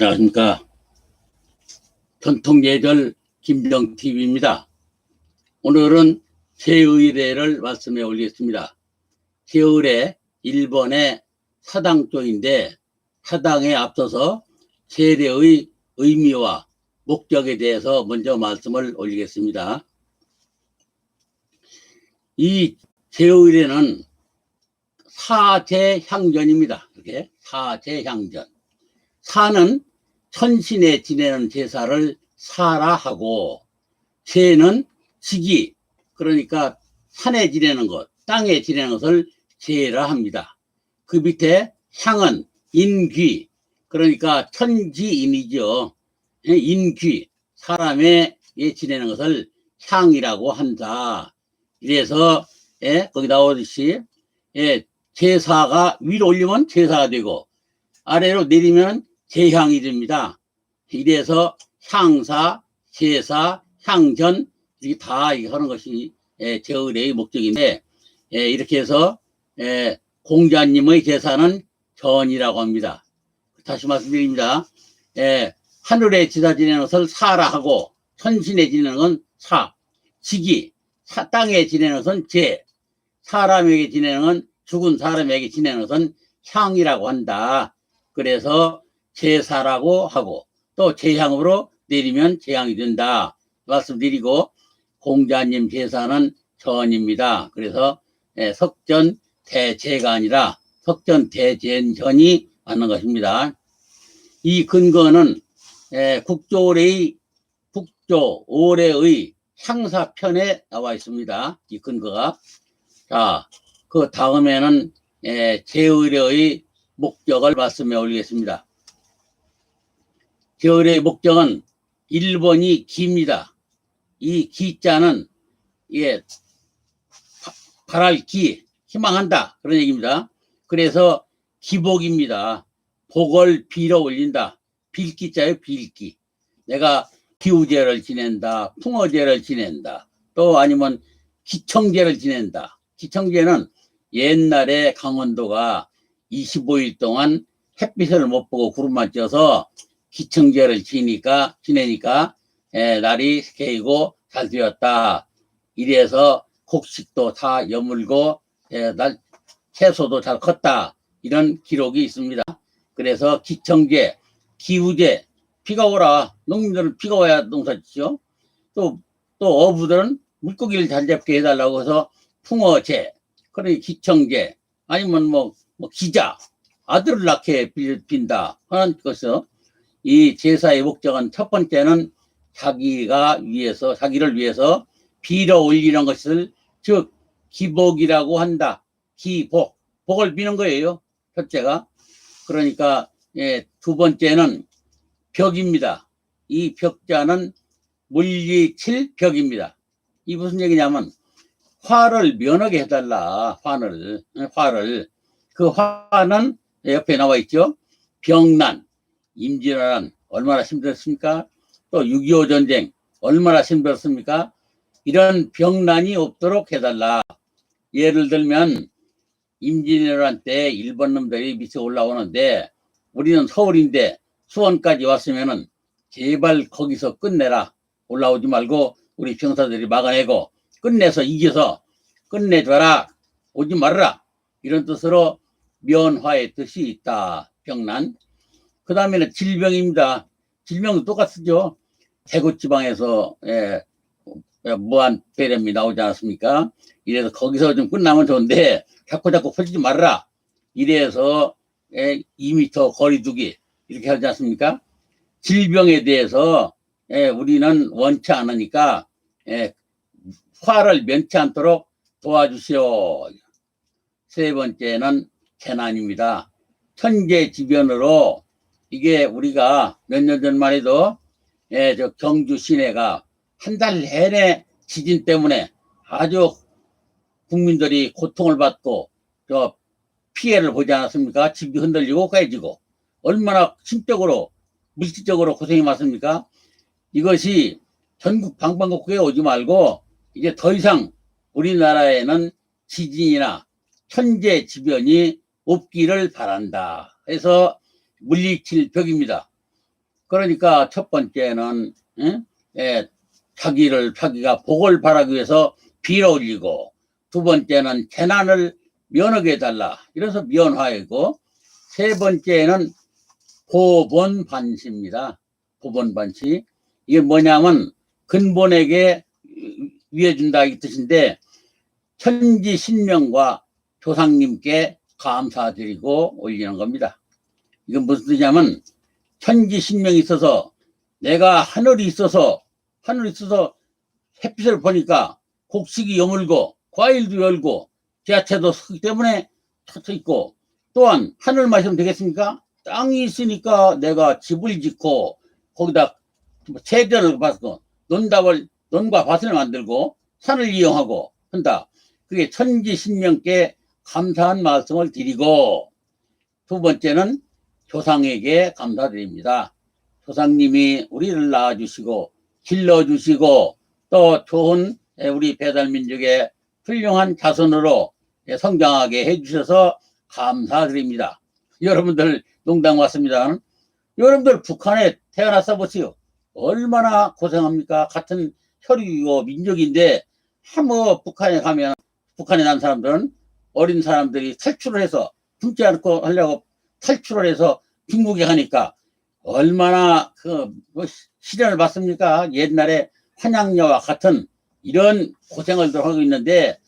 안녕하십니까. 전통예절 김정TV입니다. 오늘은 제의례를 말씀해 올리겠습니다. 제의례 1번의 사당조인데 사당에 앞서서 세례의 의미와 목적에 대해서 먼저 말씀을 올리겠습니다. 이 제의례는 사제향전입니다. 이렇게 사제향전. 사는 천신에 지내는 제사를 사라 하고 제는 지기 그러니까 산에 지내는 것, 땅에 지내는 것을 제라 합니다. 그 밑에 향은 인귀 그러니까 천지인이죠. 예, 인귀 사람의 예, 지내는 것을 향이라고 한다. 이래서 예, 거기 나오듯이 예, 제사가 위로 올리면 제사가 되고 아래로 내리면 제향이 됩니다. 이래서 향사, 제사, 향전 이게 다 하는 것이 예, 제의례의 목적인데 예, 이렇게 해서 예, 공자님의 제사는 전이라고 합니다. 다시 말씀드립니다. 예, 하늘에 지사 지내는 것을 사라 하고 천신에 지내는 건 사, 지기, 사, 땅에 지내는 것은 제, 사람에게 지내는 건 죽은 사람에게 지내는 것은 향이라고 한다. 그래서 제사라고 하고 또 제향으로 내리면 제향이 된다. 말씀드리고 공자님 제사는 전입니다. 그래서 예, 석전 대제가 아니라 석전 대제전이 맞는 것입니다. 이 근거는 예, 국조의 국조 올해의 향사편에 나와 있습니다. 이 근거가 자, 그 다음에는 예, 제의례의 목적을 말씀해 올리겠습니다. 제의례의 목적은 1번이 기입니다. 이 기자는 예, 바- 바랄 기, 희망한다 그런 얘기입니다. 그래서 기복입니다. 복을 빌어 올린다. 빌기자요 빌기. 내가 기우제를 지낸다. 풍어제를 지낸다. 또 아니면 기청제를 지낸다. 기청제는 옛날에 강원도가 25일 동안 햇빛을 못 보고 구름만 쪄서 기청제를 지니까 지내니까 에, 날이 개이고 잘 되었다. 이래서 곡식도 다 여물고 에, 날 채소도 잘 컸다. 이런 기록이 있습니다. 그래서 기청제, 기후제, 비가 오라. 농민들은 비가 와야 농사 짓죠. 또, 또 어부들은 물고기를 잘 잡게 해달라고 해서 풍어제, 그러니 기청제, 아니면 뭐, 뭐 기자, 아들을 낳게 빌- 빈다 하는 것은 이 제사의 목적은 첫 번째는 자기가 위해서, 자기를 위해서 빌어 올리는 것을 즉, 기복이라고 한다. 기복. 복을 비는 거예요. 첫째가. 그러니까, 예, 두 번째는 벽입니다. 이 벽자는 물리칠 벽입니다. 이 무슨 얘기냐면, 화를 면하게 해달라. 화를, 예, 화를. 그 화는 옆에 나와 있죠. 병난, 임진왜란 얼마나 힘들었습니까? 또 6.25 전쟁 얼마나 힘들었습니까? 이런 병난이 없도록 해달라. 예를 들면 임진왜란 때 일본 놈들이 밑에 올라오는데 우리는 서울인데 수원까지 왔으면은 제발 거기서 끝내라. 올라오지 말고 우리 병사들이 막아내고 끝내서 이겨서 끝내줘라. 오지 말아라. 이런 뜻으로 면화의 뜻이 있다. 병난. 그 다음에는 질병입니다. 질병도 똑같죠. 대구 지방에서 예, 무한 배렴이 나오지 않았습니까? 이래서 거기서 좀 끝나면 좋은데 자꾸 자꾸 퍼지지 말아라. 이래서 예, 2미터 거리 두기 이렇게 하지 않습니까? 질병에 대해서 예, 우리는 원치 않으니까 예, 화를 면치 않도록 도와주시오. 세 번째는 재난입니다. 천재지변으로 이게 우리가 몇 년 전만 해도 예, 저 경주 시내가 한 달 내내 지진 때문에 아주 국민들이 고통을 받고 저 피해를 보지 않았습니까? 집이 흔들리고 깨지고 얼마나 심적으로 물질적으로 고생이 많습니까? 이것이 전국 방방곡곡에 오지 말고 이제 더 이상 우리나라에는 지진이나 천재 지변이 없기를 바란다. 해서 물리칠 벽입니다. 그러니까 첫 번째는 응? 예, 자기를 자기가 복을 바라기 위해서 빌어 올리고 두 번째는 재난을 면하게 해달라 이래서 면화이고 세 번째는 보본 반시입니다. 보본 반시 이게 뭐냐면 근본에게 위해 준다 이 뜻인데 천지 신명과 조상님께 감사드리고 올리는 겁니다. 이건 무슨 뜻이냐면 천지 신명이 있어서 내가 하늘이 있어서 하늘이 있어서 햇빛을 보니까 곡식이 여물고 과일도 열고 지하철도 서기 때문에 쳐져 있고 또한 하늘 마시면 되겠습니까? 땅이 있으니까 내가 집을 짓고 거기다 세대를 받고 논답을 논과 밭을 만들고 산을 이용하고 한다. 그게 천지신명께 감사한 말씀을 드리고 두 번째는 조상에게 감사드립니다. 조상님이 우리를 낳아주시고 길러주시고 또 좋은 우리 배달민족의 훌륭한 자손으로 성장하게 해주셔서 감사드립니다. 여러분들 농담 왔습니다. 여러분들 북한에 태어났어 보세요. 얼마나 고생합니까? 같은 혈육이고 민족인데 뭐 북한에 가면 북한에 난 사람들은 어린 사람들이 탈출을 해서 굶지 않고 하려고 탈출을 해서 중국에 가니까 얼마나 그뭐 시련을 받습니까? 옛날에 한양녀와 같은 이런 고생을 하고 있는데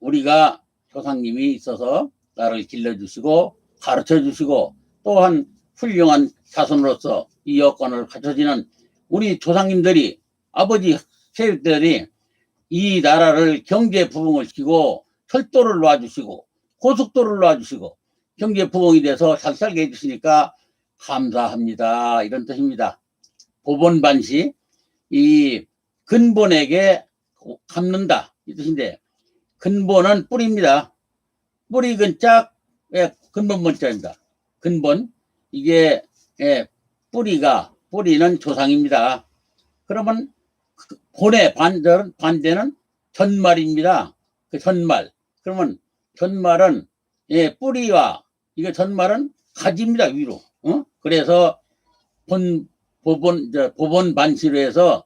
우리가 조상님이 있어서 나를 길러주시고 가르쳐 주시고 또한 훌륭한 자손으로서 이 여건을 갖춰지는 우리 조상님들이 아버지 세력들이 이 나라를 경제 부흥을 시키고 철도를 놔주시고 고속도로를 놔주시고 경제 부흥이 돼서 잘 살게 해주시니까 감사합니다 이런 뜻입니다. 보본 반시 이 근본에게 갚는다 이 뜻인데 근본은 뿌리입니다. 뿌리 근짝 예, 근본 문자입니다. 근본 이게 예, 뿌리가 뿌리는 조상입니다. 그러면 그 본의 반대는 반대는 전말입니다. 그 전말. 그러면 전말은 예, 뿌리와 이거 전말은 가지입니다 위로. 어? 그래서 본 법원 저, 법원 반시로 해서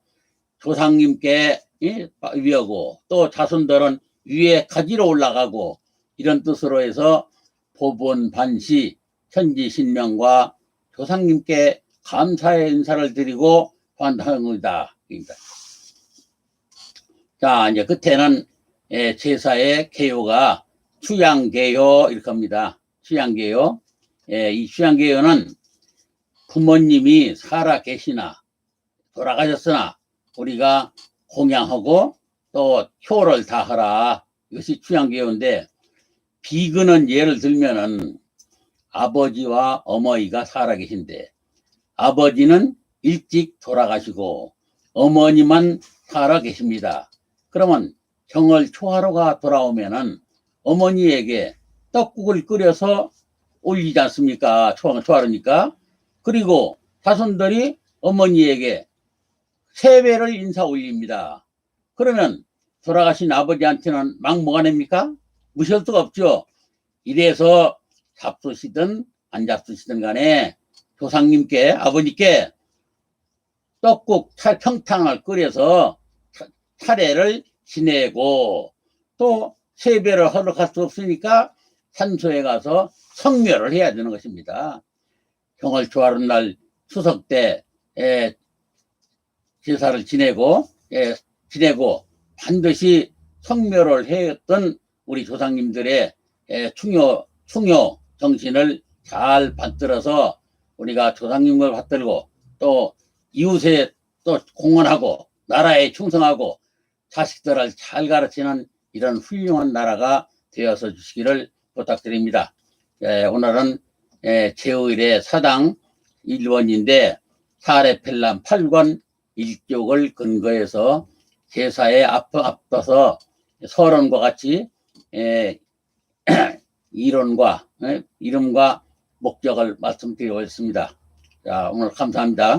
조상님께 예, 위하고 또 자손들은 위에 가지로 올라가고 이런 뜻으로 해서 법원 반시 천지 신명과 조상님께 감사의 인사를 드리고 환하는 것이다. 그러니까. 자, 이제 끝에는 예, 제사의 개요가 추양개요 이렇게 합니다. 추양개요. 예, 이 추양개요는 부모님이 살아 계시나 돌아가셨으나 우리가 공양하고 또 효를 다하라. 이것이 추양개요인데 비근은 예를 들면은 아버지와 어머니가 살아 계신데 아버지는 일찍 돌아가시고 어머니만 살아 계십니다. 그러면 정월 초하루가 돌아오면은 어머니에게 떡국을 끓여서 올리지 않습니까? 초, 초하루니까. 그리고 자손들이 어머니에게 세배를 인사 올립니다. 그러면 돌아가신 아버지한테는 막 뭐가 냅니까? 무시할 수가 없죠. 이래서 잡수시든 안 잡수시든 간에 조상님께 아버님께 떡국 차, 평탕을 끓여서 차- 차례를 지내고 또 세배를 갈수 없으니까 산소에 가서 성묘를 해야 되는 것입니다. 경을 좋아하는 날 추석 때 에, 제사를 지내고 에, 지내고 반드시 성묘를 했던 우리 조상님들의 에, 충효 충효 정신을 잘 받들어서 우리가 조상님을 받들고 또 이웃에 또 공헌하고 나라에 충성하고 자식들을 잘 가르치는 이런 훌륭한 나라가 되어서 주시기를 부탁드립니다. 예, 오늘은 예, 제의일의 사당 1원인데 사례펠람 8권 1쪽을 근거해서 제사에 앞, 앞서서 서론과 같이 예, 이론과 예, 이름과 목적을 말씀드리고 있습니다. 자, 오늘 감사합니다.